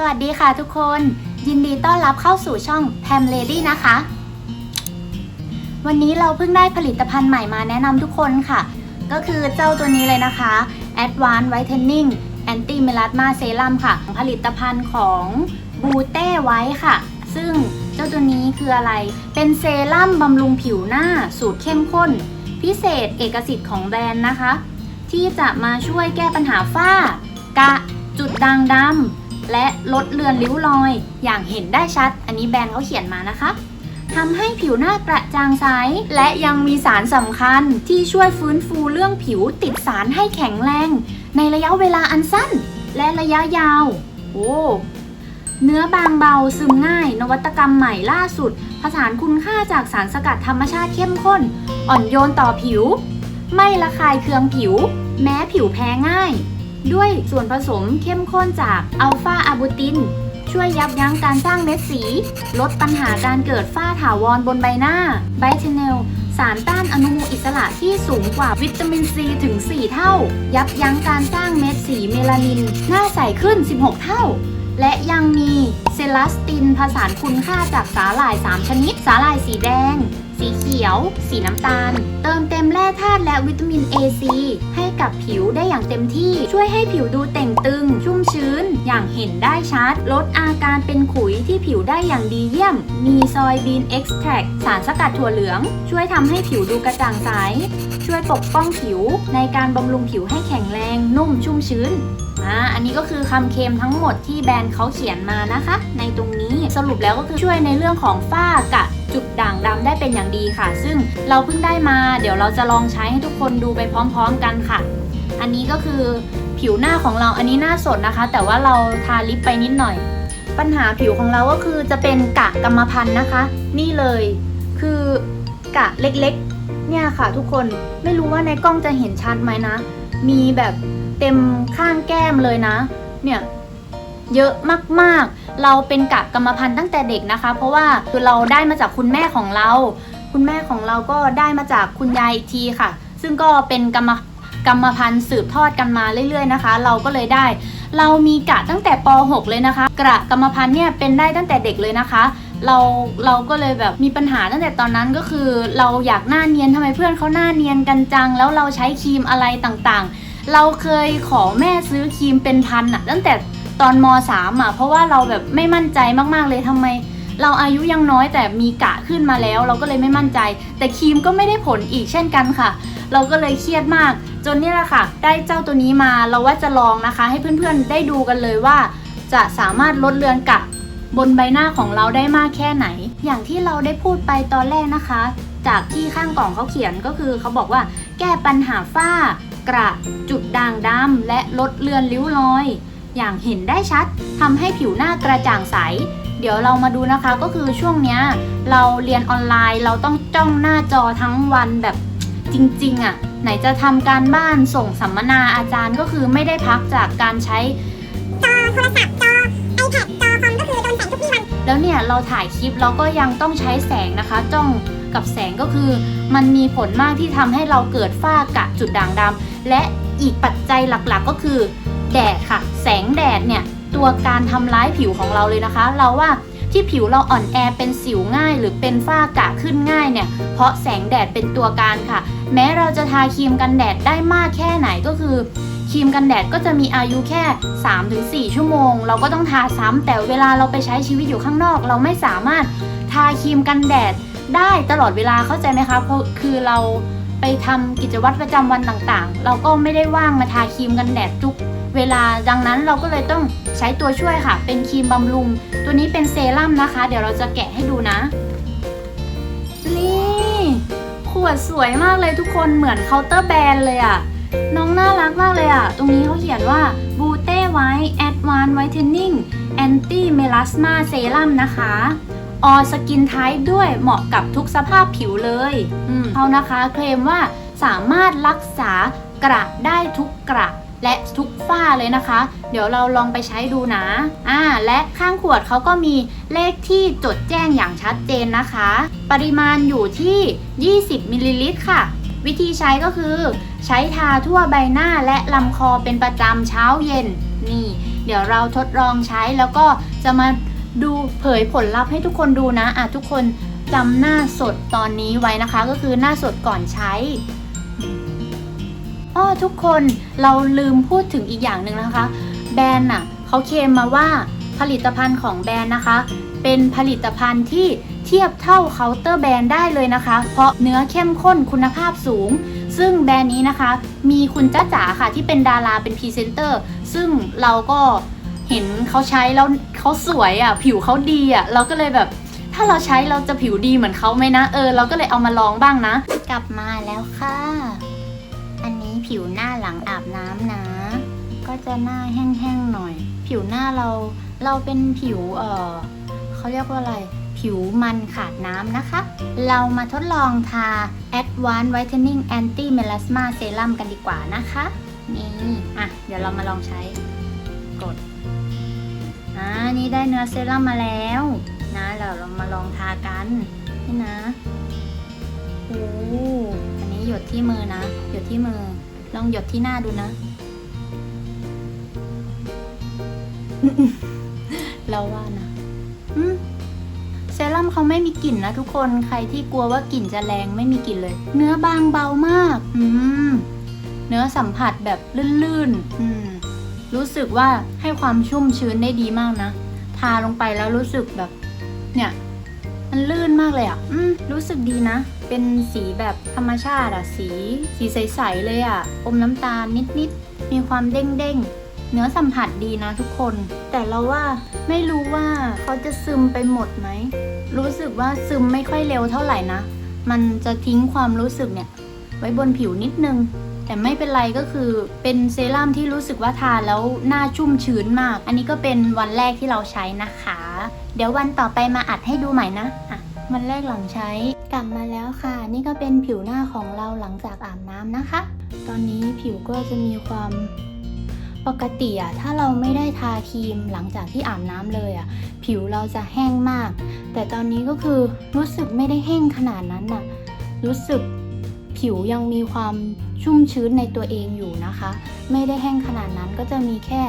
สวัสดีค่ะทุกคน ยินดีต้อนรับเข้าสู่ช่อง Pam Lady นะคะ วันนี้เราเพิ่งได้ผลิตภัณฑ์ใหม่มาแนะนำทุกคนค่ะ ก็คือเจ้าตัวนี้เลยนะคะ Advanced Whitening Anti Melasma Serum ค่ะ ผลิตภัณฑ์ของบูเต้ไว้ค่ะ ซึ่งเจ้าตัวนี้คืออะไร เป็นเซรั่มบำรุงผิวหน้าสูตรเข้มข้น พิเศษเอกสิทธิ์ของแบรนด์นะคะ ที่จะมาช่วยแก้ปัญหาฝ้ากระจุดด่างดำ และลดเลือนริ้วรอย อย่างเห็นได้ชัด อันนี้แบรนด์เขาเขียนมานะคะทำให้ผิวหน้ากระจ่างใส และยังมีสารสำคัญที่ช่วยฟื้นฟูเรื่องผิวติดสารให้แข็งแรง ในระยะเวลาอันสั้น และระยะยาว โอ้เนื้อบางเบาซึมง่าย นวัตกรรมใหม่ล่าสุด ผสานคุณค่าจากสารสกัดธรรมชาติเข้มข้น อ่อนโยนต่อผิว ไม่ระคายเคืองผิว แม้ผิวแพ้ง่าย ด้วยส่วนผสมเข้มข้นจากอัลฟาอะบูติน ช่วยยับยั้งการสร้างเม็ดสี ลดปัญหาการเกิดฝ้าถาวรบนใบหน้าไบเทเนลสารต้านอนุมูลอิสระที่สูงกว่าวิตามินซีถึง 4 เท่า ยับยั้งการสร้างเม็ดสีเมลานิน หน้าใสขึ้น 16 เท่า และยังมีเซลาสตินผสานคุณค่าจากสาหร่าย 3 ชนิด สาหร่ายสีแดง สีเขียว สีน้ำตาล เติมเต็มแร่ธาตุและวิตามิน A C ให้กับผิวได้อย่างเต็มที่ ช่วยให้ผิวดูเต่งตึง ชุ่มชื้น อย่างเห็นได้ชัด ลดอาการเป็นขุยที่ผิวได้อย่างดีเยี่ยม มีซอยบีนเอ็กซ์แทรสารสกัดถั่วเหลือง ช่วยทำให้ผิวดูกระจ่างใส ช่วยปกป้องผิว ในการบำรุงผิวให้แข็งแรง นุ่มชุ่มชื้นอ่าอันนี้ก็คือคำเคลมทั้งหมดที่แบรนด์เขาเขียนมานะคะ ในตรงนี้สรุปแล้วก็คือช่วยในเรื่องของฝ้ากะ ด่างดำได้เป็นอย่างดีค่ะ ซึ่งเราเพิ่งได้มา เดี๋ยวเราจะลองใช้ให้ทุกคนดูไปพร้อมๆกันค่ะ อันนี้ก็คือผิวหน้าของเราอันนี้หน้าสดนะคะ แต่ว่าเราทาลิปไปนิดหน่อย ปัญหาผิวของเราก็คือจะเป็นกะกรรมพันธุ์นะคะ นี่เลยคือกะเล็กๆ เนี่ยค่ะทุกคนไม่รู้ว่าในกล้องจะเห็นชัดไหมนะ มีแบบเต็มข้างแก้มเลยนะ เนี่ยเยอะมากๆ เราเป็นกะกรรมพันธุ์ตั้งแต่เด็กนะคะ เพราะว่าคือเราได้มาจากคุณแม่ของเรา คุณแม่ของเราก็ได้มาจากคุณยายอีกทีค่ะ ซึ่งก็เป็นกรรมกรรมพันธุ์สืบทอดกันมาเรื่อยๆนะคะ เราก็เลยได้ เรามีกะตั้งแต่ป .6 เลยนะคะ กระกรรมพันธุ์เนี่ยเป็นได้ตั้งแต่เด็กเลยนะคะ เราเราก็เลยแบบมีปัญหาตั้งแต่ตอนนั้นก็คือ เราอยากหน้าเนียนทำไมเพื่อนเขาหน้าเนียนกันจัง แล้วเราใช้ครีมอะไรต่างๆ เราเคยขอแม่ซื้อครีมเป็นพันอะตั้งแต่ ตอนม .3 อะเพราะว่าเราแบบไม่มั่นใจมากๆเลยทำไม เราอายุยังน้อยแต่มีกะขึ้นมาแล้ว เราก็เลยไม่มั่นใจ แต่ครีมก็ไม่ได้ผลอีกเช่นกันค่ะ เราก็เลยเครียดมาก จนนี่แหละค่ะ ได้เจ้าตัวนี้มาเราว่าจะลองนะคะ ให้เพื่อนๆได้ดูกันเลยว่า จะสามารถลดเลือนกะบนใบหน้าของเราได้มากแค่ไหน อย่างที่เราได้พูดไปตอนแรกนะคะ จากที่ข้างกล่องเขาเขียนก็คือเขาบอกว่า แก้ปัญหาฝ้ากระจุดด่างดำและลดเลือนริ้วรอย อย่างเห็นได้ชัดทำให้ผิวหน้ากระจ่างใส เดี๋ยวเรามาดูนะคะก็คือช่วงเนี้ยเราเรียนออนไลน์เราต้องจ้องหน้าจอทั้งวันแบบจริงๆอะ่ะไหนจะทำการบ้านส่งสัมมนาอาจารย์ก็คือไม่ได้พักจากการใช้จอโทรศัพท์จอ iPad จอคอมก็คือโดนแสงทุกวี่วันแล้วเนี่ยเราถ่ายคลิปเราก็ยังต้องใช้แสงนะคะ จ้องกับแสงก็คือ มันมีผลมากที่ทำให้เราเกิดฝ้ากระจุดด่างดำและอีกปัจจัยหลักๆก็คือ แดดค่ะ แสงแดดเนี่ยตัวการทำร้ายผิวของเราเลยนะคะ เราว่าที่ผิวเราอ่อนแอเป็นสิวง่าย หรือเป็นฝ้ากระขึ้นง่ายเนี่ย เพราะแสงแดดเป็นตัวการค่ะ แม้เราจะทาครีมกันแดดได้มากแค่ไหนก็คือครีมกันแดดก็จะมีอายุแค่ 3-4 ชั่วโมง เราก็ต้องทาซ้ำแต่เวลาเราไปใช้ชีวิตอยู่ข้างนอก เราไม่สามารถทาครีมกันแดดได้ตลอดเวลาเข้าใจไหมคะเพราะคือเราไปทำกิจวัตรประจำวันต่างๆ เราก็ไม่ได้ว่างมาทาครีมกันแดดทุก เวลาดังนั้นเราก็เลยต้องใช้ตัวช่วยค่ะ เป็นครีมบำรุง ตัวนี้เป็นเซรั่มนะคะ เดี๋ยวเราจะแกะให้ดูนะ นี่ขวดสวยมากเลยทุกคนเหมือนเคาน์เตอร์แบรนด์เลยอะน้องน่ารักมากเลยอะตรงนี้เขาเขียนว่า b o o t e White Advanced Whitening Anti Melasma Serum นะคะ All Skin Type ด้วยเหมาะกับทุกสภาพผิวเลยเขานะคะเคลมว่าสามารถรักษากระได้ทุกกระ และทุกฝ้าเลยนะคะ เดี๋ยวเราลองไปใช้ดูนะอ่าและข้างขวดเขาก็มีเลขที่จดแจ้งอย่างชัดเจนนะคะ ปริมาณอยู่ที่ 20มิลลิลิตรค่ะ วิธีใช้ก็คือ ใช้ทาทั่วใบหน้าและลำคอเป็นประจำเช้าเย็นนี่ เดี๋ยวเราทดลองใช้แล้วก็จะมาดูเผยผลลัพธ์ให้ทุกคนดูนะอะทุกคนจำหน้าสดตอนนี้ไว้นะคะ ก็คือหน้าสดก่อนใช้ อ้อทุกคนเราลืมพูดถึงอีกอย่างหนึ่งนะคะ แบรนด์น่ะเขาเคลมมาว่าผลิตภัณฑ์ของแบรนด์นะคะ เป็นผลิตภัณฑ์ที่เทียบเท่าเคาน์เตอร์แบรนด์ได้เลยนะคะ เพราะเนื้อเข้มข้นคุณภาพสูง ซึ่งแบรนด์นี้นะคะ มีคุณจ้าจ๋าค่ะที่เป็นดาราเป็นพรีเซนเตอร์ ซึ่งเราก็เห็นเขาใช้แล้วเขาสวยอะ ผิวเขาดีอะ เราก็เลยแบบถ้าเราใช้เราจะผิวดีเหมือนเขาไหมนะ เออ เราก็เลยเอามาลองบ้างนะ กลับมาแล้วค่ะ ผิวหน้าหลังอาบน้ำนะ ก็จะหน้าแห้งๆหน่อย ผิวหน้าเราเราเป็นผิวเออเขาเรียกว่าอะไร ผิวมันขาดน้ำนะคะ เรามาทดลองทา Advanced Whitening Anti Melasma Serum กันดีกว่านะคะ นี่อะเดี๋ยวเรามาลองใช้กดอ่านี่ได้เนื้อเซรั่มมาแล้วนะเราเรามาลองทากันนี่นะโอ้อันนี้หยดที่มือนะหยดที่มือ ลองหยดที่หน้าดูนะ เราว่านะอืมเซรั่มเขาไม่มีกลิ่นนะทุกคนใครที่กลัวว่ากลิ่นจะแรงไม่มีกลิ่นเลย เนื้อบางเบามาก อืมเนื้อสัมผัสแบบลื่นๆ อืม รู้สึกว่าให้ความชุ่มชื้นได้ดีมากนะ ทาลงไปแล้วรู้สึกแบบ เนี่ย มันลื่นมากเลยอะ่ะ อืม รู้สึกดีนะ เป็นสีแบบธรรมชาติอะสี สีใสๆเลยอะอมน้ำตาลนิดๆ มีความเด้งๆ เนื้อสัมผัสดีนะทุกคน แต่เราว่าไม่รู้ว่าเขาจะซึมไปหมดไหม รู้สึกว่าซึมไม่ค่อยเร็วเท่าไหร่นะ มันจะทิ้งความรู้สึกเนี่ย ไว้บนผิวนิดนึงแต่ไม่เป็นไรก็คือเป็นเซรั่มที่รู้สึกว่าทาแล้วหน้าชุ่มชื้นมาก อันนี้ก็เป็นวันแรกที่เราใช้นะคะ เดี๋ยววันต่อไปมาอัดให้ดูใหม่นะ อะวันแรกหลังใช้ กลับมาแล้วค่ะ นี่ก็เป็นผิวหน้าของเราหลังจากอาบน้ำนะคะ ตอนนี้ผิวก็จะมีความปกติอะถ้าเราไม่ได้ทาครีมหลังจากที่อาบน้ำเลยอะผิวเราจะแห้งมาก แต่ตอนนี้ก็คือรู้สึกไม่ได้แห้งขนาดนั้นน่ะรู้สึกผิวยังมีความชุ่มชื้นในตัวเองอยู่นะคะ ไม่ได้แห้งขนาดนั้นก็จะมีแค่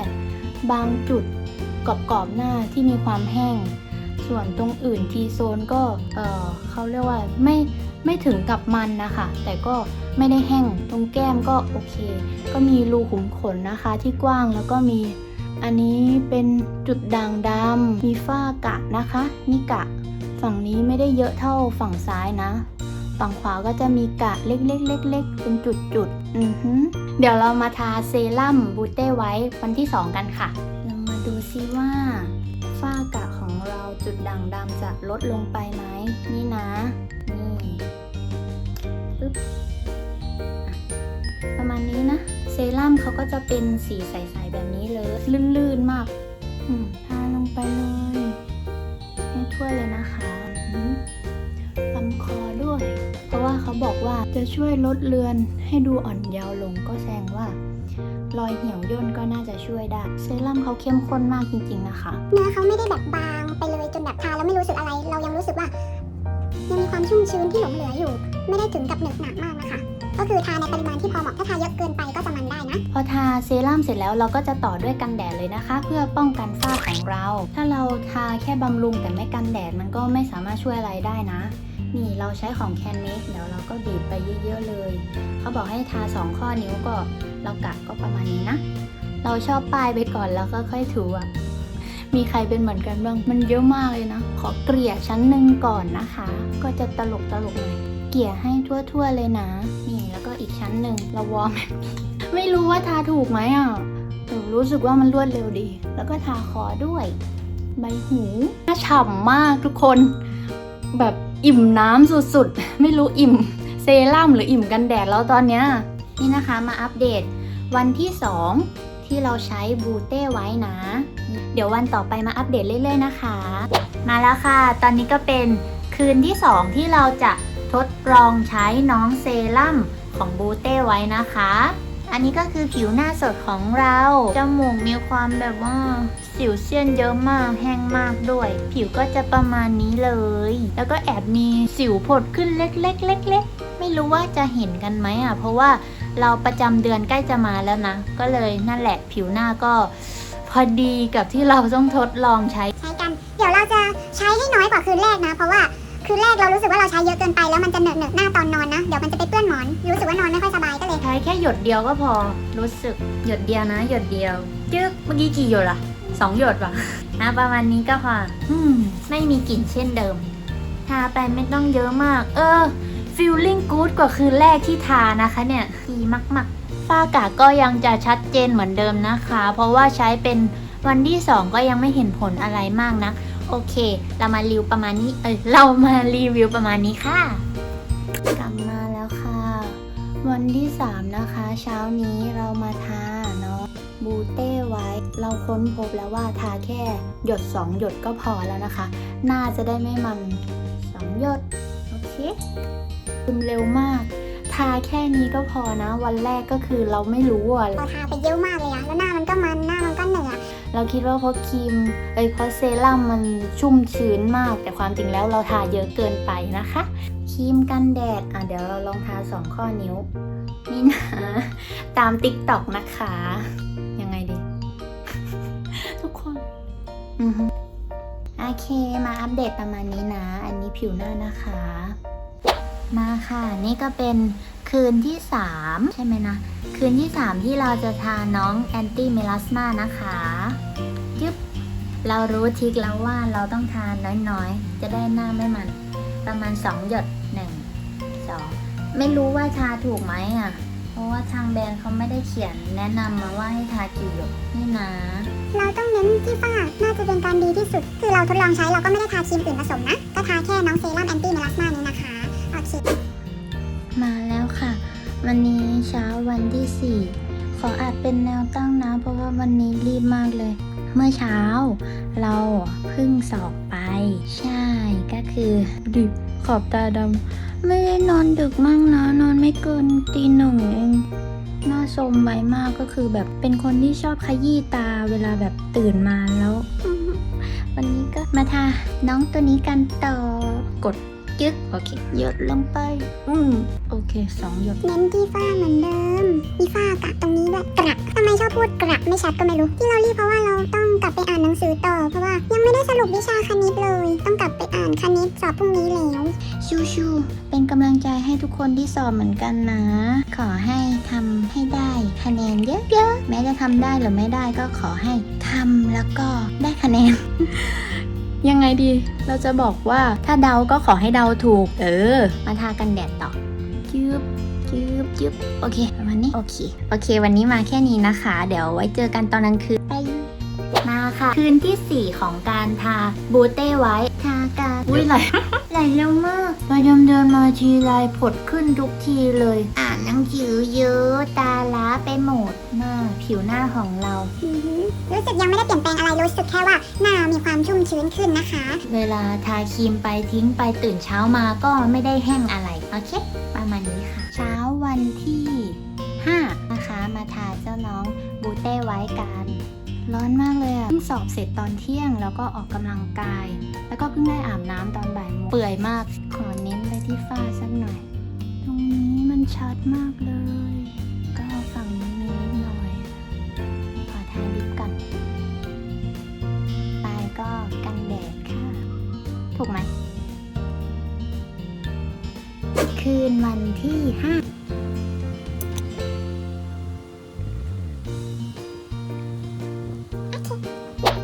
บางจุดกรอบๆหน้าที่มีความแห้ง ส่วนตรงอื่นทีโซนก็เออเขาเรียกว่าไม่ไม่ถึงกับมันนะคะ แต่ก็ไม่ได้แห้งตรงแก้มก็โอเค ก็มีรูขุมขนนะคะที่กว้างแล้วก็มีอันนี้เป็นจุดด่างดำมีฝ้ากะนะคะนี่กะ ฝั่งนี้ไม่ได้เยอะเท่าฝั่งซ้ายนะ ฝั่งขวาก็จะมีกะเล็กๆเล็กๆเป็นจุดๆอือหือเดี๋ยวเรามาทาเซรั่มบูเต้ไว้วันที่ 2 กันค่ะ เรามาดูซิว่าฝ้ากะ เราจุดด่างดำจะลดลงไปไหม นี่นะ นี่ปึ๊บประมาณนี้นะ เซรั่มเขาก็จะเป็นสีใสๆแบบนี้เลย ลื่นๆมากทาลงไปเลยให้ทั่วเลยนะคะลำคอด้วย เพราะว่าเขาบอกว่าจะช่วยลดเลือนให้ดูอ่อนเยาว์ลงก็แสดงว่ารอยเหี่ยวย่นก็น่าจะช่วยได้ เซรั่มเขาเข้มข้นมากจริงๆนะคะ เนื้อเขาไม่ได้แบบบาง แบบทาแล้วไม่รู้สึกอะไร เรายังรู้สึกว่า ยังมีความชุ่มชื้นที่หลงเหลืออยู่ ไม่ได้ถึงกับหนอะหนักมากนะคะก็คือทาในปริมาณที่พอเหมาะถ้าทาเยอะเกินไปก็จะมันได้นะ พอทาเซรั่มเสร็จแล้วเราก็จะต่อด้วยกันแดดเลยนะคะ เพื่อป้องกันฝ้าของเรา ถ้าเราทาแค่บำรุงแต่ไม่กันแดดมันก็ไม่สามารถช่วยอะไรได้นะ นี่เราใช้ของแคนเมกเดี๋ยวเราก็บีบไปเยอะๆเลย เขาบอกให้ทา 2 ข้อนิ้วก็เรากะก็ประมาณนี้นะ เราชอบป้ายไปก่อนแล้วก็ค่อยถูอะ มีใครเป็นเหมือนกันบ้าง มันเยอะมากเลยนะ ขอเกลี่ยชั้นหนึ่งก่อนนะคะ ก็จะตลกตลกๆหน่อยเกลี่ยให้ทั่วๆเลยนะ นี่แล้วก็อีกชั้นหนึ่งเราวอร์มไม่รู้ว่าทาถูกไหมอะแต่รู้สึกว่ามันรวดเร็วดี แล้วก็ทาคอด้วย ใบหูน่าฉ่ำมากทุกคน แบบอิ่มน้ำสุดๆ ไม่รู้อิ่มเซรั่มหรืออิ่มกันแดดแล้วตอนเนี้ยนี่นะคะมาอัปเดตวันที่ 2 ที่เราใช้บูเต้ไว้นะ เดี๋ยววันต่อไปมาอัปเดตเรื่อย ๆ นะคะ มาแล้วค่ะ ตอนนี้ก็เป็นคืนที่ 2 ที่เราจะทดลองใช้น้องเซรั่มของบูเต้ไว้นะคะ อันนี้ก็คือผิวหน้าสดของเรา จมูกมีความแบบว่าสิวเซียนเยอะมาก แห้งมากด้วย ผิวก็จะประมาณนี้เลย แล้วก็แอบมีสิวผดขึ้นเล็กๆเล็กๆไม่รู้ว่าจะเห็นกันไหมอะ เพราะว่า เราประจำเดือนใกล้จะมาแล้วนะ ก็เลยนั่นแหละผิวหน้าก็พอดีกับที่เราต้องทดลองใช้ใช้กัน เดี๋ยวเราจะใช้ให้น้อยกว่าคืนแรกนะ เพราะว่าคืนแรกเรารู้สึกว่าเราใช้เยอะเกินไปแล้วมันจะเหนอะเหนอะหน้าตอนนอนนะ เดี๋ยวมันจะไปเปื้อนหมอน รู้สึกว่านอนไม่ค่อยสบายก็เลย ใช้แค่หยดเดียวก็พอรู้สึกหยดเดียวนะ หยดเดียวจึ๊กเมื่อกี้กี่หยดอะสองหยดป่ะอะประมาณนี้ก็พออืม ไม่มีกลิ่นเช่นเดิมทาไปไม่ต้องเยอะมาก เออ feeling good กว่าคืนแรกที่ทานะคะเนี่ยดีมากๆ ฝ้ากาก็ยังจะชัดเจนเหมือนเดิมนะคะ เพราะว่าใช้เป็นวันที่ 2 ก็ยังไม่เห็นผลอะไรมากนะโอเค เรามารีวิวประมาณนี้เอ้ยเรามารีวิวประมาณนี้ค่ะ กลับมาแล้วค่ะ วันที่ 3 นะคะ เช้านี้เรามาทาเนาะบูเต้ไว้ เราค้นพบแล้วว่าทาแค่หยด 2 หยดก็พอแล้วนะคะ หน้าจะได้ไม่มัน 2 หยด โอเค ซึมเร็วมาก ทาแค่นี้ก็พอนะ วันแรกก็คือเราไม่รู้อะเราทาไปเยอะมากเลยอะแล้วหน้ามันก็มันหน้ามันก็เหนอะเราคิดว่าเพราะครีมเอ้ยเพราะเซรั่มมันชุ่มชื้นมาก แต่ความจริงแล้วเราทาเยอะเกินไปนะคะครีมกันแดดอะเดี๋ยวเราลองทาสองข้อนิ้วนี่นะตามติ๊กต็อกนะคะยังไงดี ทุกคนอือฮึโอเคมาอัปเดตประมาณนี้นะ อันนี้ผิวหน้านะคะ มาค่ะ นี่ก็เป็นคืนที่ 3 ใช่ไหมนะ คืนที่ 3 ที่เราจะทาน้องแอนตี้เมลาสมานะคะยึบเรารู้ทิกแล้วว่าเราต้องทานน้อยๆ จะได้หน้าไม่มัน ประมาณ 2 หยด 1 2 ไม่รู้ว่าทาถูกไหมอะ เพราะว่าทางแบรนด์เขาไม่ได้เขียนแนะนำมาว่าให้ทากี่หยดนี่นะเราต้องเน้นที่ฝ้าน่าจะเป็นการดีที่สุด คือเราทดลองใช้เราก็ไม่ได้ทาครีมอื่นผสมนะ ก็ทาแค่น้องเซรั่มแอนตี้เมลาสมานี้นะคะ มาแล้วค่ะ วันนี้เช้าวันที่ 4 ขออาจเป็นแนวตั้งนะ เพราะว่าวันนี้รีบมากเลย เมื่อเช้า เราเพิ่งสอบไป ใช่ก็คือดิขอบตาดำไม่ได้นอนดึกมากนะ นอนไม่เกินตีหนึ่งเองหน้าสมไวมากก็คือแบบเป็นคนที่ชอบขยี้ตาเวลาแบบตื่นมาแล้ว วันนี้ก็มาทาน้องตัวนี้กันต่อกด จึ๊กโอเคหยดลงไป อืมโอเคสองหยดเน้นที่ฝ้าเหมือนเดิม มีฝ้ากระตรงนี้ด้วยกระทำไมชอบพูดกระไม่ชัดก็ไม่รู้ ที่เรารีบเพราะว่าเราต้องกลับไปอ่านหนังสือต่อ เพราะว่ายังไม่ได้สรุปวิชาคณิตเลย ต้องกลับไปอ่านคณิตสอบพรุ่งนี้แล้วชูชูเป็นกำลังใจให้ทุกคนที่สอบเหมือนกันนะ ขอให้ทำให้ได้คะแนนเยอะๆแม้จะทำได้หรือไม่ได้ก็ขอให้ทำแล้วก็ได้คะแนน ยังไงดี เราจะบอกว่าถ้าเดาก็ขอให้เดาถูก เออ มาทากันแดดต่อจืบจืบจืบโอเคประมาณนี้โอเค โอเค วันนี้มาแค่นี้นะคะ เดี๋ยวไว้เจอกันตอนกลางคืนไปมาค่ะ คืนที่ 4 ของการทาบูเต้ไว้ ทากาอุ้ยไหลไหลเร็วมากพอยมเดินมาทีไรผดขึ้นทุกทีเลย อ่านหนังสือเยอะตาล้าไปหมดหน้า ผิวหน้าของเรา อือหือรู้สึกยังไม่ได้เปลี่ยนแปลงอะไรรู้สึกแค่ว่าหน้ามีความชุ่มชื้นขึ้นนะคะ เวลาทาครีมไปทิ้งไปตื่นเช้ามาก็ไม่ได้แห้งอะไร โอเค ประมาณนี้ค่ะ เช้าวันที่ 5 นะคะมาทาเจ้าน้องบูเต้ไว้กันร้อนมากเลยอะเพิ่งสอบเสร็จตอนเที่ยงแล้วก็ออกกำลังกาย แล้วก็เพิ่งได้อาบน้ำตอนบ่ายโมงเปื่อยมากขอเน้นไปที่ฝ้าสักหน่อย ตรงนี้มันชัดมากเลย ถูกไหม คืนวันที่5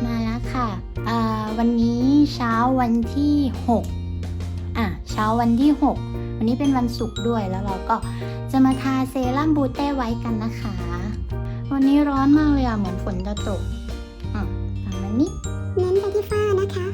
มาแล้วค่ะอ่าวันนี้เช้าวันที่6อะเช้าวันที่6วันนี้เป็นวันศุกร์ด้วยแล้วเราก็จะมาทาเซรั่มบูเต้ไว้กันนะคะ วันนี้ร้อนมากเลยอะเหมือนฝนจะตกอืมประมาณนี้เน้นไปที่ฝ้านะคะ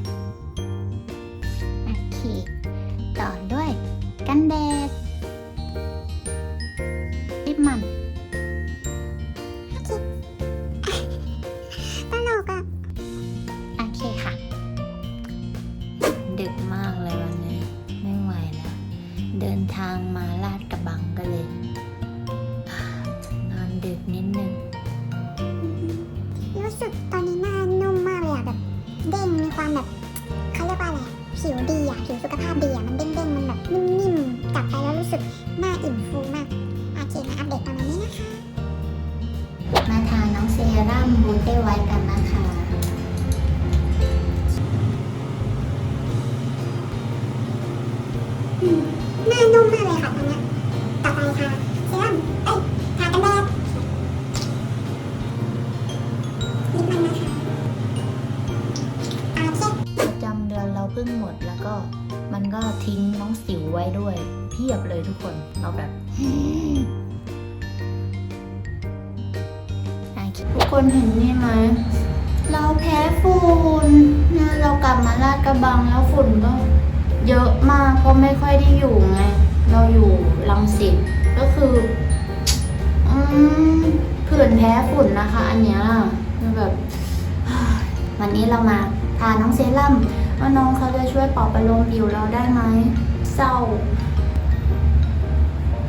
เซรั่มเอ้ยทากันแดดลิปมันนะคะอาเช็คประจำเดือนเราเพิ่งหมดแล้วก็มันก็ทิ้งน้องสิวไว้ด้วย เพียบเลยทุกคนเราแบบทุกคนเห็นนี่ไหมเราแพ้ฝุ่นนะเรากลับมาลาดกระบังแล้วฝุ่นก็เยอะมากเพราะไม่ค่อยได้อยู่ไง เราอยู่ลังสิตก็ คืออืมผื่นแพ้ฝุ่นนะคะ อันเนี้ยแบบ วันนี้เรามาทาน้องเซรั่มว่าน้องเขาจะช่วยปลอบประโลมผิวเราได้ไหมเศร้า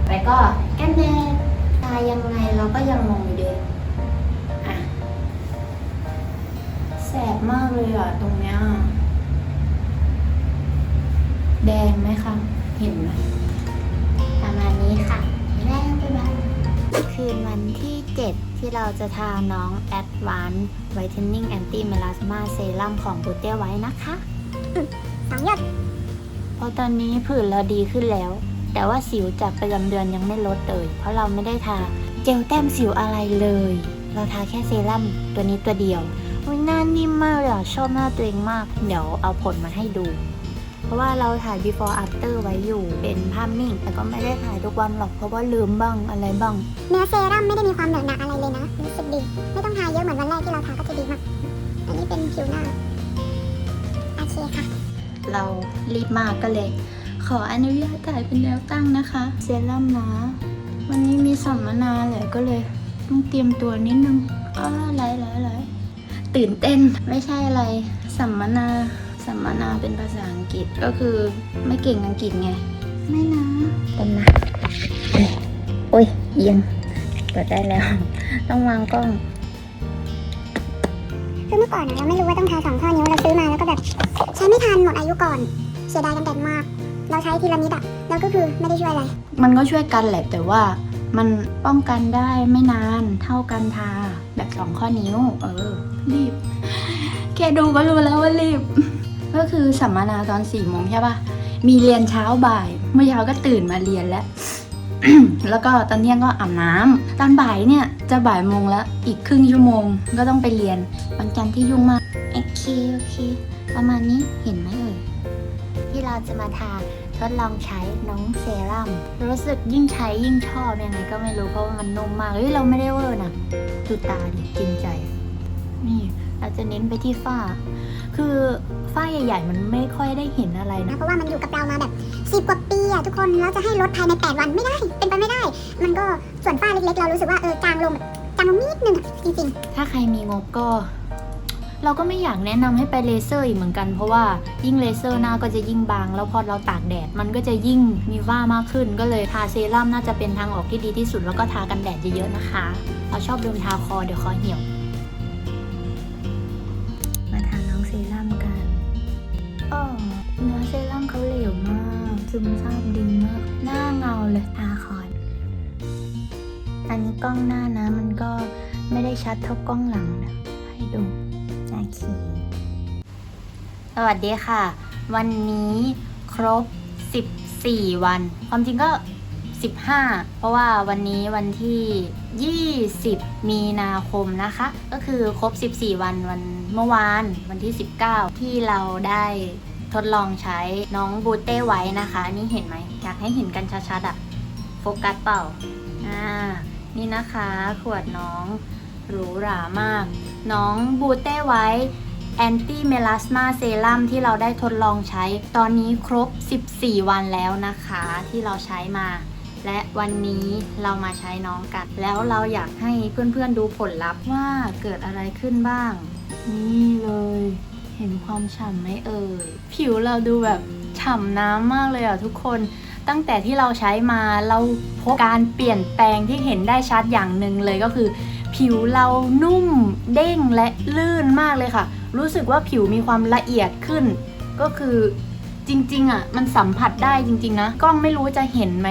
ไปก็แก้มแดงทายังไงเราก็ยังมองอยู่ดีอะแสบมากเลยอะ ตรงเนี้ยแดงไหมคะ เห็นไหมประมาณนี้ค่ะ แล้วบ๊ายบาย คืนวันที่ 7 ที่เราจะทาน้อง Advanced Whitening Anti Melasma Serum ของ b u t e ไว้นะคะสองหยดเพราะตอนนี้ผื่นเราดีขึ้นแล้ว แต่ว่าสิวจากประจำเดือนยังไม่ลดเลยเพราะเราไม่ได้ทาเจลแต้มสิวอะไรเลย เราทาแค่เซรั่มตัวนี้ตัวเดียวอุ๊ยหน้านิ่มมากเลยอะชอบหน้าตัวเองมาก เดี๋ยวเอาผลมาให้ดู เพราะว่าเราถ่าย before after ไว้อยู่ เป็นภาพนิ่ง แต่ก็ไม่ได้ถ่ายทุกวันหรอก เพราะว่าลืมบ้างอะไรบ้าง เนื้อเซรั่มไม่ได้มีความเหนอะหนะอะไรเลยนะ รู้สึกดี ไม่ต้องทาเยอะเหมือนวันแรกที่เราทาก็จะดีมาก อันนี้เป็นผิวหน้า โอเคค่ะ เรารีบมากก็เลย ขออนุญาตถ่ายเป็นแนวตั้งนะคะ เซรั่มนะ วันนี้มีสัมมนาแหละก็เลย ต้องเตรียมตัวนิดนึงอ้าไหลไหลไหลตื่นเต้น ไม่ใช่อะไร สัมมนา สัมมนาเป็นภาษาอังกฤษก็คือไม่เก่งอังกฤษไง ไม่นะเป็นนะโอ้ยเอียงเปิดได้แล้ว ต้องวางกล้องคือเมื่อก่อนอะเราไม่รู้ว่าต้องทาสองข้อนิ้วเราซื้อมาแล้วก็แบบใช้ไม่ทันหมดอายุก่อน เสียดายกันแดดมาก เราใช้ทีละนิดอะแล้วก็คือไม่ได้ช่วยอะไร มันก็ช่วยกันแหละแต่ว่ามันป้องกันได้ไม่นานเท่ากันทาแบบสองข้อนิ้ว เออ รีบ แค่ดูก็รู้แล้วว่ารีบ ก็คือสัมมนาตอนสี่โมงใช่ปะมีเรียนเช้าบ่าย เมื่อเช้าก็ตื่นมาเรียนแล้วแล้วก็ตอนเที่ยงก็อาบน้ำตอนบ่ายเนี่ยจะบ่ายโมงแล้วอีกครึ่งชั่วโมงก็ต้องไปเรียนวันจันทร์ที่ยุ่งมากโอเคโอเค ประมาณนี้เห็นไหมเอ่ยที่เราจะมาทาทดลองใช้น้องเซรั่มรู้สึกยิ่งใช้ยิ่งชอบยังไงก็ไม่รู้เพราะว่ามันนุ่มมากเฮ้ยเราไม่ได้เวอร์นะดูตาดิกินใจ นี่ เราจะเน้นไปที่ฝ้า คือฝ้าใหญ่ ๆ มันไม่ค่อยได้เห็นอะไรนะนะ เพราะว่ามันอยู่กับเรามาแบบสิบกว่าปีอะทุกคนแล้วจะให้ลดภายใน 8 วันไม่ได้ เป็นไปไม่ได้ มันก็ส่วนฝ้าเล็กๆ เรารู้สึกว่าเออจางลงจางลงนิดนึงอะจริงถ้าใครมีงบก็ เราก็ไม่อยากแนะนำให้ไปเลเซอร์อีกเหมือนกัน เพราะว่ายิ่งเลเซอร์หน้าก็จะยิ่งบาง แล้วพอเราตากแดด มันก็จะยิ่งมีฝ้ามากขึ้น ก็เลยทาเซรั่มน่าจะเป็นทางออกที่ดีที่สุด แล้วก็ทากันแดดเยอะๆนะคะ เราชอบโดนทาคอเดี๋ยวคอเหี่ยว ซึมซาบดีมาก หน้าเงาเลยทาคอน อันนี้กล้องหน้านะมันก็ไม่ได้ชัดเท่ากล้องหลังนะ ให้ดูโอเคสวัสดีค่ะ วันนี้ครบ 14 วัน ความจริงก็ 15 เพราะว่าวันนี้วันที่ 20 มีนาคมนะคะ ก็คือครบ 14 วันวันเมื่อวานวันที่ 19 ที่เราได้ ทดลองใช้น้องบูเต้ไว้นะคะ นี่เห็นไหมอยากให้เห็นกันชัดๆอะโฟกัสเปล่าอ่านี่นะคะ ขวดน้องหรูหรามาก น้องบูเต้ไว้แอนตี้เมลาสมาเซรั่มที่เราได้ทดลองใช้ ตอนนี้ครบ 14 วันแล้วนะคะที่เราใช้มา และวันนี้เรามาใช้น้องกัน แล้วเราอยากให้เพื่อนๆดูผลลัพธ์ว่าเกิดอะไรขึ้นบ้าง นี่เลย เห็นความฉ่ำไหมเอ่ย ผิวเราดูแบบฉ่ำน้ำมากเลยอะทุกคน ตั้งแต่ที่เราใช้มาเราพบการเปลี่ยนแปลงที่เห็นได้ชัดอย่างหนึ่งเลยก็คือ ผิวเรานุ่มเด้งและลื่นมากเลยค่ะ รู้สึกว่าผิวมีความละเอียดขึ้น ก็คือจริงๆอะมันสัมผัสได้จริง ๆ นะ กล้องไม่รู้จะเห็นไหม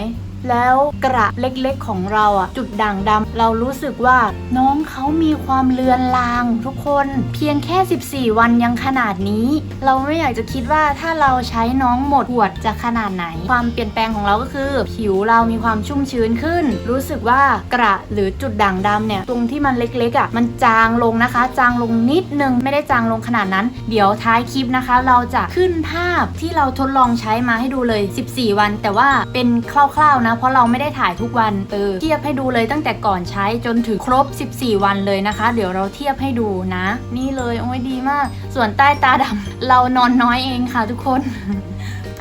แล้วกระเล็กๆของเราอะจุดด่างดำเรารู้สึกว่าน้องเขามีความเลือนลาง ทุกคนเพียงแค่ 14 วันยังขนาดนี้ เราไม่อยากจะคิดว่าถ้าเราใช้น้องหมดขวดจะขนาดไหน ความเปลี่ยนแปลงของเราก็คือ ผิวเรามีความชุ่มชื้นขึ้น รู้สึกว่ากระหรือจุดด่างดำเนี่ยตรงที่มันเล็กๆอะมันจางลงนะคะ จางลงนิดนึงไม่ได้จางลงขนาดนั้น เดี๋ยวท้ายคลิปนะคะ เราจะขึ้นภาพที่เราทดลองใช้มาให้ดูเลย 14 วัน แต่ว่าเป็นคร่าวๆนะเพราะเราไม่ได้ถ่ายทุกวันเออเทียบให้ดูเลยตั้งแต่ก่อนใช้จนถึงครบ 14 วันเลยนะคะ เดี๋ยวเราเทียบให้ดูนะ นี่เลยโอ้ยดีมาก ส่วนใต้ตาดำเรานอนน้อยเองค่ะทุกคน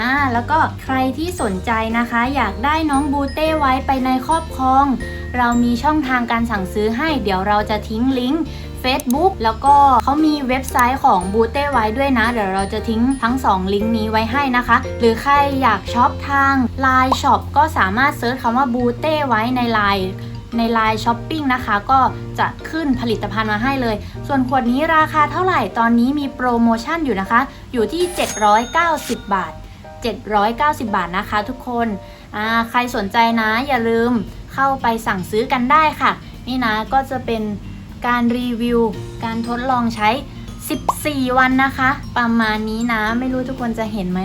อ่าแล้วก็ใครที่สนใจนะคะ อยากได้น้องบูเต้ไว้ไปในครอบครอง เรามีช่องทางการสั่งซื้อให้ เดี๋ยวเราจะทิ้งลิงก์ Facebook แล้วก็เขามีเว็บไซต์ของบูเต้ไว้ด้วยนะ เดี๋ยวเราจะทิ้งทั้ง 2 ลิงก์นี้ไว้ให้นะคะ หรือใครอยากช็อปทาง Line Shop ก็สามารถเซิร์ชคำว่าบูเต้ไว้ใน Line ใน Line Shopping นะคะก็จะขึ้นผลิตภัณฑ์มาให้เลย ส่วนขวดนี้ราคาเท่าไหร่ตอนนี้มีโปรโมชั่นอยู่นะคะ อยู่ที่ 790 บาท 790 บาทนะคะทุกคนใครสนใจนะอย่าลืมเข้าไปสั่งซื้อกันได้ค่ะ นี่นะก็จะเป็น การรีวิว การทดลองใช้ 14 วันนะคะ ประมาณนี้นะ ไม่รู้ทุกคนจะเห็นไหม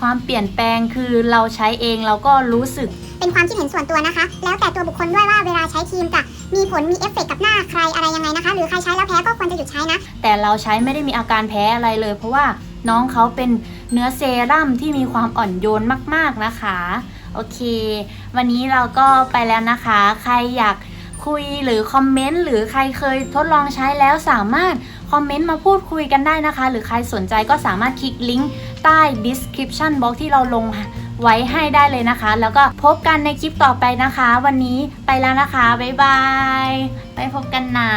ความเปลี่ยนแปลงคือเราใช้เองเราก็รู้สึก เป็นความคิดเห็นส่วนตัวนะคะ แล้วแต่ตัวบุคคลด้วยว่าเวลาใช้ครีมจะมีผลมีเอฟเฟกต์กับหน้าใครอะไรยังไงนะคะ หรือใครใช้แล้วแพ้ก็ควรจะหยุดใช้นะ แต่เราใช้ไม่ได้มีอาการแพ้อะไรเลย เพราะว่าน้องเขาเป็นเนื้อเซรั่มที่มีความอ่อนโยนมาก ๆนะคะ โอเค วันนี้เราก็ไปแล้วนะคะ ใครอยาก คุยหรือคอมเมนต์หรือใครเคยทดลองใช้แล้วสามารถคอมเมนต์มาพูดคุยกันได้นะคะ หรือใครสนใจก็สามารถคลิกลิงก์ใต้ description box ที่เราลงไว้ให้ได้เลยนะคะ แล้วก็พบกันในคลิปต่อไปนะคะ วันนี้ไปแล้วนะคะ บ๊ายบาย ไปพบกันนะ